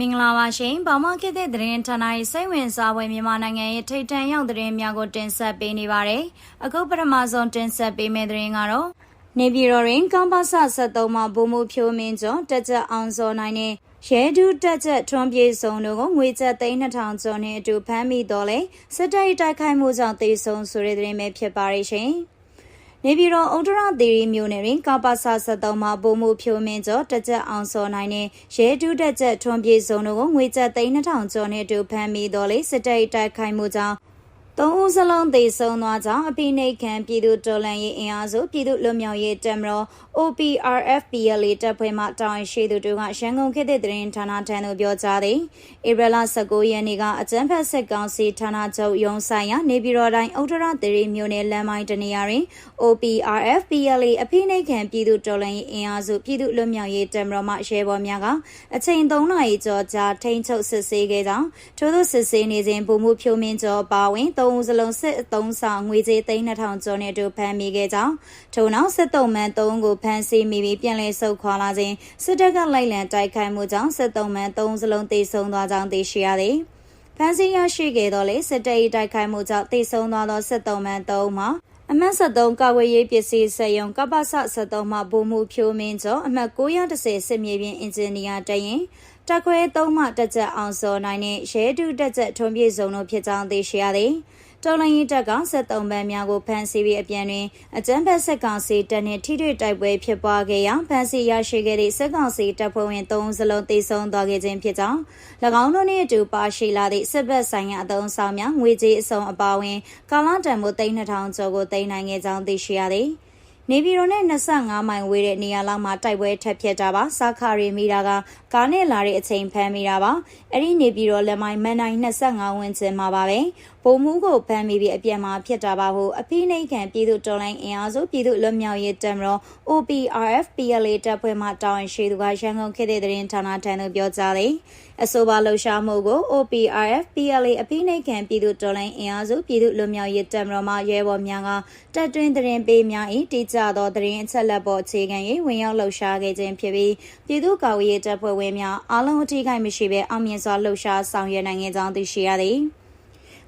မင်္ဂလာပါရှင်။ဘာမှခေတ်တဲ့သတင်းဌာနရဲ့စိတ်ဝင်စားဖွယ်မြန်မာနိုင်ငံရဲ့ထိပ်တန်းရောက်သတင်းများကိုတင်ဆက်ပေးနေပါတယ်။အခုပထမဆုံးတင်ဆက်ပေးမယ့်သတင်းကတော့နေပြည်တော်ရင်ကမ္ဘာဆ73မှာဘူမှုဖြိုးမင်းကျော်တက်ကြအောင်စောနိုင်တဲ့ရဲဒူးတက်ချက်ထွန်ပြေဆုံးတို့ကိုငွေကျပ်သိန်း2000ကျော်နဲ့အတူဖမ်းမိတော့လေစစ်တပ်တိုက်ခိုက်မှုကြောင့်တေဆုံးဆိုတဲ့သတင်းပဲဖြစ်ပါရဲ့ရှင်။ နေပြည်တော်ဥဒရသီရီမြို့နယ်တွင်ကပ္ပစ73မှာပုံမှုဖြိုးမင်းကျော်တကြက်အောင်စောနိုင်တဲ့ရဲတူးတက်ချက်ထွန်ပြေစုံတို့ကိုငွေကျပ်3000ကျော်နဲ့အတူဖမ်းမိတော်လေစစ်တပ်တိုက်ခိုက်မှုကြောင့် သုံးဦးစလုံးသေဆုံးသွားကြောင်းအပိနိခံပြည်သူတော်လှန်ရေးအင်အားစုပြည်သူလွတ်မြောက်ရေးတပ်မတော် OPRFPLA တပ်ဖွဲ့မှတာဝန်ရှိသူတို့ကရန်ကုန်ခေတ်သစ်သတင်းဌာနထံသို့ပြောကြားသည်ဧပြီလ19ရက်နေ့ကအကြမ်းဖက်စစ်ကောင်စီဌာနချုပ်ရုံးဆိုင်ရာနေပြည်တော်တိုင်းဥဒရသရီမြို့နယ်လမ်းမိုင်းတနေရာတွင် OPRFPLA အဖိနှိတ်ခံပြည်သူတော်လှန်ရေးအင်အားစုပြည်သူလွတ်မြောက်ရေးတပ်မတော်မှရဲဘော်များကအချိန်3နာရီကျော်ကြာထိန်းချုပ်စစ်ဆေးခဲ့ကြောင်းထို့သောစစ်ဆေးနေစဉ်ပုံမှုဖြိုးမင်းကျော်ပါဝင်3ဦးစလုံးစစ်အုံဆောင်ငွေကြေး3000ကျော်နဲ့တို့ဖမ်းမိခဲ့ကြောင်းထို့နောက်စစ်တုံးမှန်3ကိုဖမ်းဆီးမိပြီးပြန်လည်ဆုတ်ခွာလာစဉ်စစ်တပ်ကလိုက်လံတိုက်ခိုက်မှုကြောင့်စစ်တုံးမှန်3စလုံးသေဆုံးသွားကြောင်းသိရှိရသည်ဖမ်းဆီးရရှိခဲ့တော့လေစစ်တပ်၏တိုက်ခိုက်မှုကြောင့်သေဆုံးသွားသောစစ်တုံးမှန်3မှာ အမှတ်73ကာဝေးရေးပစ္စည်းစက်ရုံကပ္ပစ73မှဘူမှုဖြိုးမင်းကျော်အမှတ်910စစ်မြေပြင်အင်ဂျင်နီယာတရင်တက်ခွဲ3မှတက်ကြအောင်စောနိုင်တဲ့ရဲတူတက်ကြထုံးပြည့်စုံတို့ဖြစ်ကြောင်းသိရှိရသည်။ တော်လိုင်းရေးတပ်ကစစ်တုံးပန်းများကိုဖမ်းဆီးပြီးအပြန်တွင်အကြမ်းဖက်စစ်ကောင်စီတပ်နှင့်ထိတွေ့တိုက်ပွဲဖြစ်ပွားခဲ့ရာဖမ်းဆီးရရှိခဲ့သည့်စစ်ကောင်စီတပ်ဖွဲ့ဝင်၃စလုံးသေဆုံးသွားခဲ့ခြင်းဖြစ်ကြောင်း၎င်းတို့နှင့်အတူပါရှိလာသည့်စစ်ဘက်ဆိုင်ရာအသုံးဆောင်များငွေကြေးအစုံအပါအဝင်ကာလတန်ဖိုး3000ကျော်ကိုတင်နိုင်ခဲ့ကြောင်းသိရှိရသည်။နေပြည်တော်နဲ့25မိုင်ဝေးတဲ့နေရာလောက်မှာတိုက်ပွဲထပ်ဖြစ်တာပါစာခရီမိတာကကားနဲ့လာတဲ့အချိန်ဖမ်းမိတာပါအဲ့ဒီနေပြည်တော်လက်မိုင်းမန်နိုင်25ဝန်းကျင်မှာပါပဲ ပုံမှုကိုဖမ်းမိပြီးအပြန်မှာဖြစ်တာပါဟုအဖိနှိတ်ခံပြည်သူတော်လိုင်းအင်အားစုပြည်သူလွတ်မြောက်ရေးတပ်မတော် OPRF PLA တပ်ဖွဲ့မှတာဝန်ရှိသူကရန်ကုန်ခေတ်တဲ့သတင်းဌာနထံသို့ပြောကြားသည်အဆိုပါလှုပ်ရှားမှုကို OPRF PLA အဖိနှိတ်ခံပြည်သူတော်လိုင်းအင်အားစုပြည်သူလွတ်မြောက်ရေးတပ်မတော်မှရဲဘော်များကတပ်တွင်းသတင်းပေးများ၏တိကျသောသတင်းအချက်လက်ပေါ်အခြေခံ၍ဝင်ရောက်လှုပ်ရှားခဲ့ခြင်းဖြစ်ပြီးပြည်သူ့ကာကွယ်ရေးတပ်ဖွဲ့ဝင်များအားလုံးအထိခိုက်မရှိဘဲအောင်မြင်စွာလှုပ်ရှားဆောင်ရွက်နိုင်ခဲ့ကြောင်းသိရှိရသည်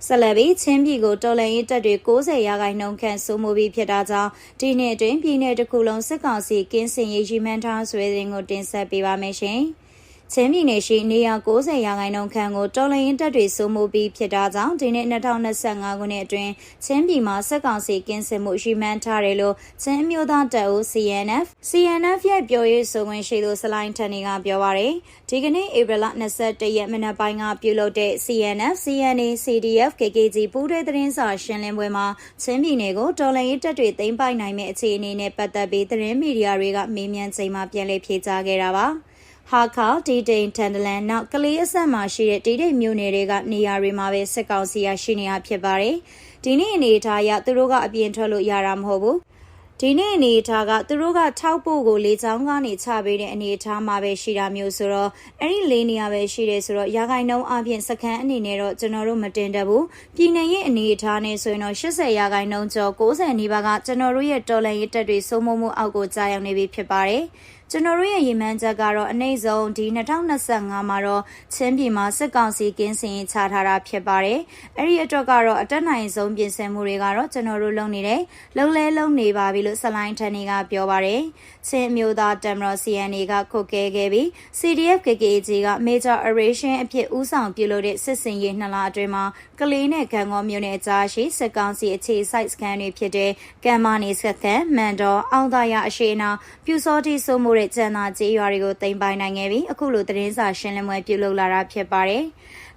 ဆက်လက်ပြီးချင်းပြည်ကိုတော်လှန်ရေးတပ်တွေ60ရာခိုင်နှုန်းခန့်စိုးမိုးပြီးဖြစ်တာကြောင့်ဒီနှစ်အတွင်းပြည်내တစ်ခုလုံးစစ်ကောင်စီကင်းစင်ရေးရှိမှန်းထားဆွေးနွေးကိုတင်ဆက်ပေးပါမယ်ရှင်။ ချင်းပြည်နယ်ရှိနေရာ90ရာခိုင်နှုန်းခန့်ကိုတော်လှန်ရေးတပ်တွေစိုးမိုးပြီးဖြစ်တာကြောင့်ဒီနှစ်2025ခုနှစ်အတွင်းချင်းပြည်မှာစက်ကောင်စီကင်းစင်မှုရှိမှန်းထားတယ်လို့ချင်းမျိုးသားတပ်ဦး CNF CNF ရဲ့ပြောရေးဆိုခွင့်ရှိသူစလိုင်းထန်နေကပြောပါရယ်ဒီကနေ့ဧပြီလ21ရက်မနက်ပိုင်းကပြုလုပ်တဲ့ CNF CNA CDF KKG ပူးတွဲသတင်းစာရှင်းလင်းပွဲမှာချင်းပြည်နယ်ကိုတော်လှန်ရေးတပ်တွေသိမ်းပိုက်နိုင်မယ့်အခြေအနေနဲ့ပတ်သက်ပြီးသတင်းမီဒီယာတွေကမေးမြန်းချိန်မှာပြန်လည်ဖြေကြားခဲ့တာပါ။ ဟာခါတီတိန်တန်တလန်နောက်ကလေးအဆက်မှာရှိတဲ့တီတိန်မြို့နယ်တွေကနေရာတွေမှာပဲစစ်ကောင်စီရရှိနေတာဖြစ်ပါတယ်။ဒီနေ့အနေထားအရသူတို့ကအပြင်ထွက်လို့ရတာမဟုတ်ဘူး။ဒီနေ့အနေထားကသူတို့ကထောက်ဖို့ကိုလေချောင်းကနေချပေးတဲ့အနေထားမှာပဲရှိတာမျိုးဆိုတော့အဲ့ဒီလေးနေရာပဲရှိတယ်ဆိုတော့ရာဂိုင်နှုန်းအပြင်စခန်းအနေနဲ့တော့ကျွန်တော်တို့မတင်တတ်ဘူးပြည်နယ်ရဲ့အနေအထားနဲ့ဆိုရင်တော့80ရာဂိုင်နှုန်းကျော်90နီးပါးကကျွန်တော်တို့ရဲ့တော်လန်ရေးတက်တွေစိုးမိုးမှုအောက်ကိုကြာရောက်နေပြီဖြစ်ပါတယ်။ ကျွန်တော်တို့ရဲ့ရည်မှန်းချက်ကတော့အနည်းဆုံးဒီ2025မှာတော့ချင်းပြည်မှာစစ်ကောင်စီကင်းစင်ချထားတာဖြစ်ပါတယ်။အဲ့ဒီအတွက်ကတော့အတက်နိုင်ဆုံးပြင်ဆင်မှုတွေကတော့ကျွန်တော်တို့လုပ်နေတယ်။လုံလဲလုံနေပါပြီလို့ဆလိုင်းထန်နေကပြောပါတယ်။ချင်းမျိုးသားတမတော် CNA ကခုတ်ကဲခဲ့ပြီး CDF KKG က Major Operation အဖြစ်ဦးဆောင်ပြုလုပ်တဲ့စစ်စင်ရေးနှစ်လအတွင်းမှာကလေးနဲ့ကံကောမြို့နယ်ကြားရှိစစ်ကောင်စီအခြေစိုက်စခန်းတွေဖြစ်တဲ့ကံမာနေစခန်းမန်တော်အောင်သာရအရှိနာပြူစောတိစိုးမှုတဲ့ကျန်သာကျေးရွာတွေကိုတင်ပိုင်နိုင်ခဲ့ပြီးအခုလိုသတင်းစာရှင်းလင်းပွဲပြုလုပ်လာတာဖြစ်ပါတယ်။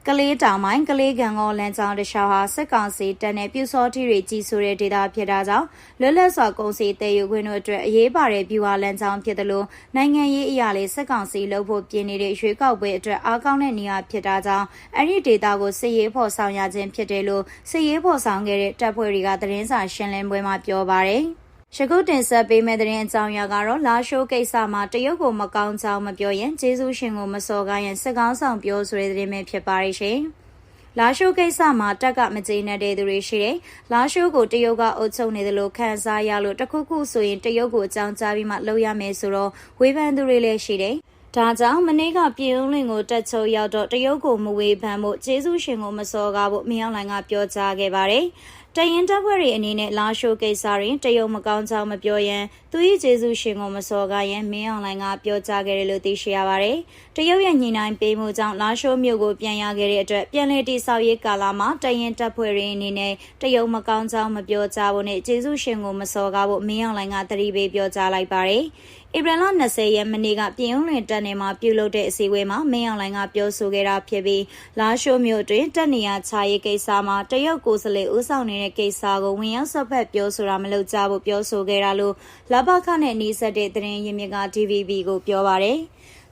ကလေးတောင်ပိုင်းကလေးကံကောလမ်းကြောင်းတခြားဟာစစ်ကောင်စီတပ်နဲ့ပြူစောတိတွေကြီးဆိုတဲ့ဒေသဖြစ်တာကြောင့်လွတ်လပ်စွာကုန်စည်တည်ယူခွင့်တို့အတွက်အရေးပါတဲ့ပြူဟာလမ်းကြောင်းဖြစ်တယ်လို့နိုင်ငံရေးအရာလေးစစ်ကောင်စီလှုပ်ဖို့ပြင်နေတဲ့ရွေးကောက်ပွဲအတွက်အားကောင်းတဲ့နေရာဖြစ်တာကြောင့်အဲ့ဒီဒေသကိုစစ်ရေးဖော်ဆောင်ရခြင်းဖြစ်တယ်လို့စစ်ရေးဖော်ဆောင်ခဲ့တဲ့တပ်ဖွဲ့တွေကသတင်းစာရှင်းလင်းပွဲမှာပြောပါတယ်။ ယခုတင်ဆက်ပေးမယ့်သတင်းအကြောင်းအရာကတော့လာရှိုးကိစ္စမှာတရုတ်ကိုမကောင်းကြောင်းမပြောရင်ဂျေဇုရှင်ကိုမစော်ကားရင်စစ်ကောင်းဆောင်ပြောဆိုတဲ့သတင်းပဲဖြစ်ပါရဲ့ရှင်။လာရှိုးကိစ္စမှာတက်ကမကျေနပ်တဲ့သူတွေရှိတယ်။လာရှိုးကိုတရုတ်ကအုပ်ချုပ်နေတယ်လို့ခံစားရလို့တခုခုဆိုရင်တရုတ်ကိုအကြောင်းကြားပြီးမှလုပ်ရမယ်ဆိုတော့ဝေဖန်သူတွေလည်းရှိတယ်။ဒါကြောင့်မနေ့ကပြည်ဦးလင်ကိုတက်ချုပ်ရောက်တော့တရုတ်ကိုမဝေဖန်ဖို့ကျေးဇူးရှင်ကိုမစော်ကားဖို့မင်းအောင်လှိုင်ကပြောကြားခဲ့ပါတယ်။ တရင်တပ်ဖွဲ့တွေအနေနဲ့လာရှိုးကိစ္စရင်တရုတ်မကောင်းကြောင်းမပြောရန်သူ၏ကျေးဇူးရှင်ကိုမစော်ကားရန်မင်းအောင်လှိုင်ကပြောကြားခဲ့တယ်လို့သိရှိရပါတယ်။တရုတ်ရဲ့ညှိနှိုင်းပေးမှုကြောင့်လာရှိုးမြို့ကိုပြန်ရခဲ့တဲ့အတွက်ပြန်လည်တည်ဆောက်ရေးကာလမှာတရင်တပ်ဖွဲ့တွေအနေနဲ့တရုတ်မကောင်းကြောင်းမပြောကြဖို့နဲ့ကျေးဇူးရှင်ကိုမစော်ကားဖို့မင်းအောင်လှိုင်ကတတိပေးပြောကြားလိုက်ပါတယ်။ ဧပြီလ20ရက်နေ့ကပြည်ဦးလွင်တပ်နယ်မှာပြုလုပ်တဲ့အစည်းအဝေးမှာမင်းအောင်လှိုင်ကပြောဆိုခဲ့တာဖြစ်ပြီးလာရှိုးမြို့တွင်တပ်နေရာချရေးကိစ္စမှာတရုတ်ကိုယ်စားလှယ်ဦးဆောင်နေတဲ့ကိစ္စကိုဝင်ရောက်ဆက်ဖက်ပြောဆိုတာမလုပ်ကြဘူးပြောဆိုခဲ့တာလို့လဘခနဲ့နှီးဆက်တဲ့သတင်းရင်းမြစ်က DVB ကိုပြောပါရယ်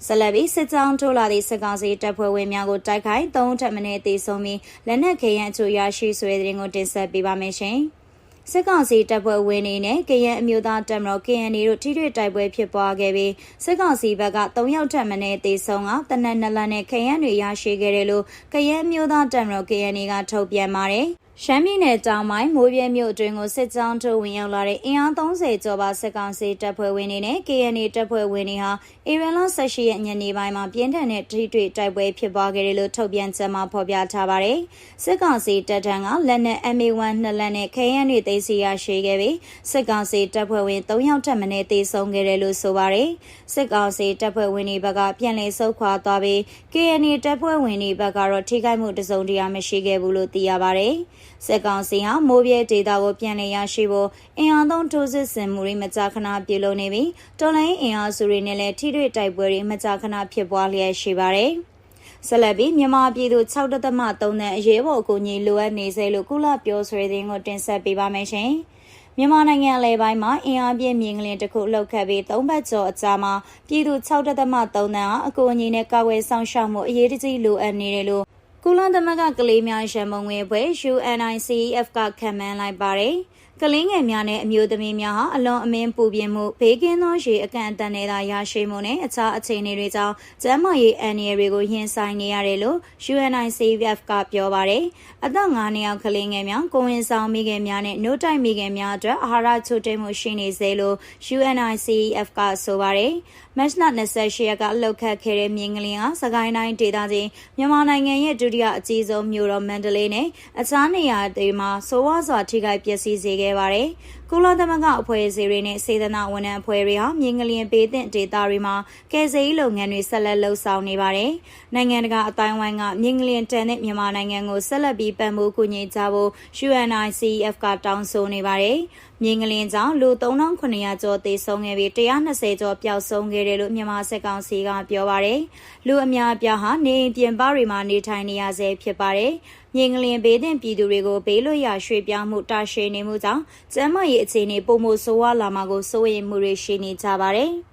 ဆလဘီစစ်ကြောင်းထိုးလာသည့်စစ်ကောင်စီတပ်ဖွဲ့ဝင်များကိုတိုက်ခိုက်သုံးထပ်မံတေဆုံးပြီးလက်နက်ခဲယမ်းအချို့ရရှိဆွေတဲ့ရင်ကိုတင်ဆက်ပေးပါမယ်ရှင်။ စစ်ကောင်စီတပ်ဖွဲ့ဝင်တွေနဲ့ကရန်အမျိုးသားတပ်မတော် KND တို့ထိတွေ့တိုက်ပွဲဖြစ်ပွားခဲ့ပြီးစစ်ကောင်စီဘက်က3ယောက်ထပ်မံတေဆုံးကတနက်နလန်နဲ့ခရန်တွေရရှိခဲ့တယ်လို့ကရန်အမျိုးသားတပ်မတော် KND ကထုတ်ပြန်ပါတယ်။ ရှမ်းပြည်နယ်တောင်ပိုင်းမိုးပြဲမြို့အတွင်းကိုစစ်ကြောင်းထိုးဝင်ရောက်လာတဲ့အင်အား30ကျော်ပါစစ်ကောင်စီတပ်ဖွဲ့ဝင်တွေနဲ့ KNA တပ်ဖွဲ့ဝင်တွေဟာဧပြီလ18ရက်ညနေပိုင်းမှာပြင်းထန်တဲ့ထိတွေ့တိုက်ပွဲဖြစ်ပွားခဲ့တယ်လို့ထုတ်ပြန်ချက်မှာဖော်ပြထားပါတယ်။စစ်ကောင်စီတပ်ထံကလက်နက် MA1 နှစ်လက်နဲ့ KNA သိမ်းဆီးရရှိခဲ့ပြီးစစ်ကောင်စီတပ်ဖွဲ့ဝင်3ယောက်ထပ်မံတေဆုံးခဲ့တယ်လို့ဆိုပါတယ်။စစ်ကောင်စီတပ်ဖွဲ့ဝင်တွေဘက်ကပြန်လည်ဆုတ်ခွာသွားပြီး KNA တပ်ဖွဲ့ဝင်တွေဘက်ကတော့ထိခိုက်မှုတစုံတရာမရှိခဲ့ဘူးလို့သိရပါတယ်။စစ်ကောင်စီဟာမိုးပြဲဒေတာကိုပြန်လည်ရရှိဖို့အင်အားသုံးထိုးစစ်ဆင်မှုတွေမကြာခဏပြုလုပ်နေပြီးတော်လိုင်းအင်အားစုတွေနဲ့လည်းထိတွေ့တိုက်ပွဲတွေမကြာခဏဖြစ်ပွားလျက်ရှိပါတယ်။ဆက်လက်ပြီးမြန်မာပြည်သူ6.3တန်းအရေးပေါ်အကူအညီလိုအပ်နေစေလို့ကုလပြောဆွေးတဲ့ကိုတင်ဆက်ပေးပါမယ်ရှင်။မြန်မာနိုင်ငံအလဲပိုင်းမှာအင်အားပြင်းမြင်းကလင်တစ်ခုလှုပ်ခတ်ပြီး၃ဘတ်ကျော်အကြာမှာပြည်သူ6.3တန်းအကူအညီနဲ့ကာဝယ်ဆောင်ရှောက်မှုအရေးတကြီးလိုအပ်နေတယ်လို့ ကုလသမဂ္ဂကလေးများရန်ပုံငွေအဖွဲ့ UNICEF ကခံမှန်းလိုက်ပါတယ်။ ကလင်းငယ်များနဲ့အမျိုးသမီးများဟာအလွန်အမင်းပူပြင်းမှုဘေးကင်းသောရေအကန့်အသတ်နဲ့သာရရှိမှုနဲ့အခြားအခြေအနေတွေကြောင့်ကျန်းမာရေးအန္တရာယ်တွေကိုရင်ဆိုင်နေရတယ်လို့ UNICEF ကပြောပါတယ်။အသက်9နှစ်အောက်ကလေးငယ်များကိုဝင်ဆောင်မိခင်များနဲ့နှုတ်တိုက်မိခင်များအတွက်အာဟာရချို့တိတ်မှုရှိနေစေလို့ UNICEF ကဆိုပါတယ်။မတ်လ28ရက်ကလှုပ်ခတ်ခဲ့တဲ့မြင်းကလေးကစကိုင်းတိုင်းဒေသကြီးမြန်မာနိုင်ငံရဲ့ဒုတိယအကြီးဆုံးမြို့တော်မန္တလေးနဲ့အခြားနေရာတွေမှာဆိုးဝါးစွာထိခိုက်ပျက်စီးစေခဲ့ပါတယ်။ ကုလသမဂ္ဂအဖွဲ့အစည်းတွေနဲ့စေတနာဝန်ထမ်းအဖွဲ့တွေဟာမြင်းကလျင်ပေးတဲ့ဒေတာတွေမှာကယ်ဆယ်ရေးလုပ်ငန်းတွေဆက်လက်လှုပ်ဆောင်နေပါတယ်။နိုင်ငံတကာအတိုင်းဝိုင်းကမြင်းကလျင်တန်တဲ့မြန်မာနိုင်ငံကိုဆက်လက်ပြီးပံ့ပိုးကူညီကြဖို့ UNICEF ကတောင်းဆိုနေပါတယ်။မြင်းကလင်းကြောင့်လူ3900ကျော်သေဆုံးခဲ့ပြီး120ကျော်ပျောက်ဆုံးခဲ့တယ်လို့မြန်မာစစ်ကောင်စီကပြောပါတယ်။လူအများအပြားဟာနေအိမ်ပြင်ပတွေမှာနေထိုင်နေရဆဲဖြစ်ပါတယ်။မြင်းကလင်းဘေးသင့်ပြည်သူတွေကိုဘေးလွတ်ရာရွှေ့ပြောင်းမှုတာရှည်နေမှုကြောင့်ကျန်းမာရေးအခြေအနေပုံမဆိုးဝါးလာမှာကိုစိုးရိမ်မှုတွေရှိနေကြပါတယ်။